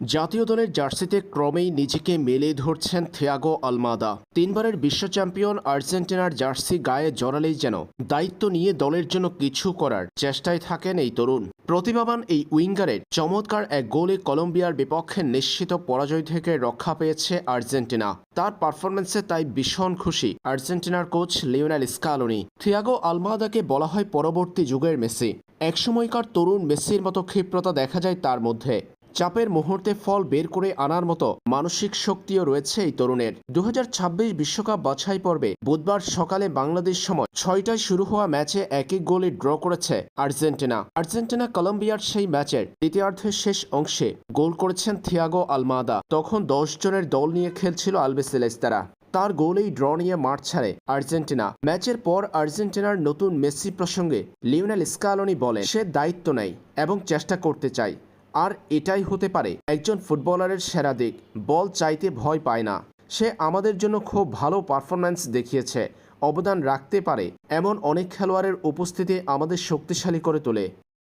জাতীয় দলের জার্সিতে ক্রমেই নিজেকে মেলে ধরছেন থিয়াগো আলমাদা। তিনবারের বিশ্ব চ্যাম্পিয়ন আর্জেন্টিনার জার্সি গায়ে জড়ালেই যেন দায়িত্ব নিয়ে দলের জন্য কিছু করার চেষ্টায় থাকেন এই তরুণ। প্রতিভাবান এই উইঙ্গারের চমৎকার এক গোলে কলম্বিয়ার বিপক্ষে নিশ্চিত পরাজয় থেকে রক্ষা পেয়েছে আর্জেন্টিনা। তার পারফরমেন্সে তাই ভীষণ খুশি আর্জেন্টিনার কোচ লিওনেল স্কালোনি। থিয়াগো আলমাদাকে বলা হয় পরবর্তী যুগের মেসি। একসময়কার তরুণ মেসির মতো ক্ষিপ্রতা দেখা যায় তার মধ্যে। চাপের মুহূর্তে ফল বের করে আনার মতো মানসিক শক্তিও রয়েছে এই তরুণের। দু বিশ্বকাপ বাছাই পর্বে বুধবার সকালে বাংলাদেশ সময় ছয়টায় শুরু হওয়া ম্যাচে এক এক গোলে ড্র করেছে আর্জেন্টিনা। আর্জেন্টিনা কলম্বিয়ার সেই ম্যাচের দ্বিতীয়ার্ধের শেষ অংশে গোল করেছেন থিয়াগো আলমাদা। তখন দশ জনের দল নিয়ে খেলছিল আলবেসেলেস্তারা। তার গোলেই ড্র নিয়ে মাঠ ছাড়ে আর্জেন্টিনা। ম্যাচের পর আর্জেন্টিনার নতুন মেসি প্রসঙ্গে লিওনেল স্কালোনি বলে সে দায়িত্ব নেয় এবং চেষ্টা করতে চায়। আর এটাই হতে পারে। একজন ফুটবলারের সেরা দিক, বল চাইতে ভয় পায় না। সে আমাদের জন্য খুব ভালো পারফরম্যান্স দেখিয়েছে, অবদান রাখতে পারে। এমন অনেক খেলোয়াড়ের উপস্থিতি আমাদের শক্তিশালী করে তোলে।